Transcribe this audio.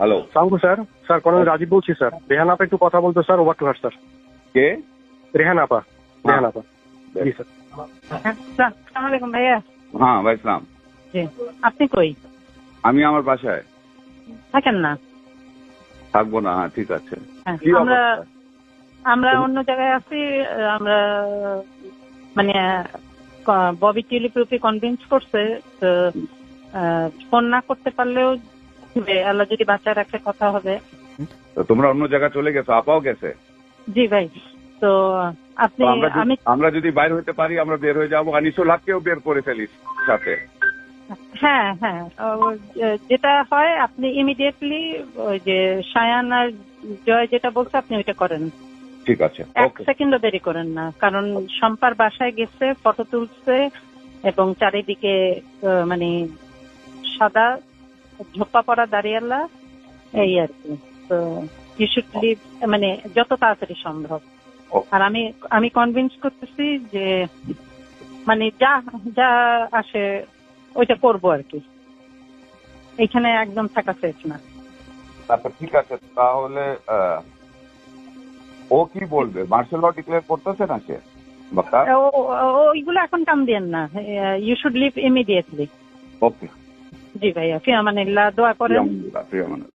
Hello সালামু sir sir কোন রাজীব বলছি স্যার। রেহান আপা একটু কথা বলতো sir over to her sir. কে? রেহান আপা রেহান আপা। জি স্যার। আসসালামু আলাইকুম ভাইয়া। হ্যাঁ ভাই ইসলাম জি আপনি কই? আমি আমার বাসায়। থাকেন না? থাকব না হ্যাঁ ঠিক আছে। হ্যাঁ, আমরা আমরা অন্য জায়গায় আছি আমরা মানে ববি টিউলিপকে কনভিন্স করছে তো আহ, ফোন না করতে পারলেও। আল্লাহ যদি বাচ্চা রাখে কথা হবে। তো তোমরা অন্য জায়গায় চলে গেছো আপাও গেছে? জি ভাই তো আপনি আমরা যদি- আমি আমরা যদি বাইর হইতে পারি আমরা বের হয়ে যাব। আনিসো লাখকেও বের করে ফেলিস সাথে। হ্যাঁ হ্যাঁ। যেটা হয় আপনি ইমিডিয়েটলি ওই যে সায়ান আর জয় যেটা বলছে আপনি ওইটা করেন। ঠিক আছে এক সেকেন্ডও দেরি করেন না কারণ শম্পার বাসায় গেছে ফটো তুলছে এবং চারিদিকে মানে সাদা ঝোপা পড়া দাঁড়িয়ালা এই আর কি। তো ইউ শুড লিভ মানে যত তাড়াতাড়ি সম্ভব। আর আমি আমি কনভিন্স করতেছি যে মানে যা যা আসে ওইটা করব আর কি। এখানে একদম থাকা সেফ না। তারপর ঠিক আছে তাহলে ও কি বলবে? মার্শাল ল ডিক্লেয়ার করতেছে না সে? ওইগুলো এখন কাম দেন না। You should leave immediately okay জি ভাইয়া ফিয়ামানিল্লাহ দোয়া করেন প্রিয়মানুল্লাহ প্রিয়মানুল্লাহ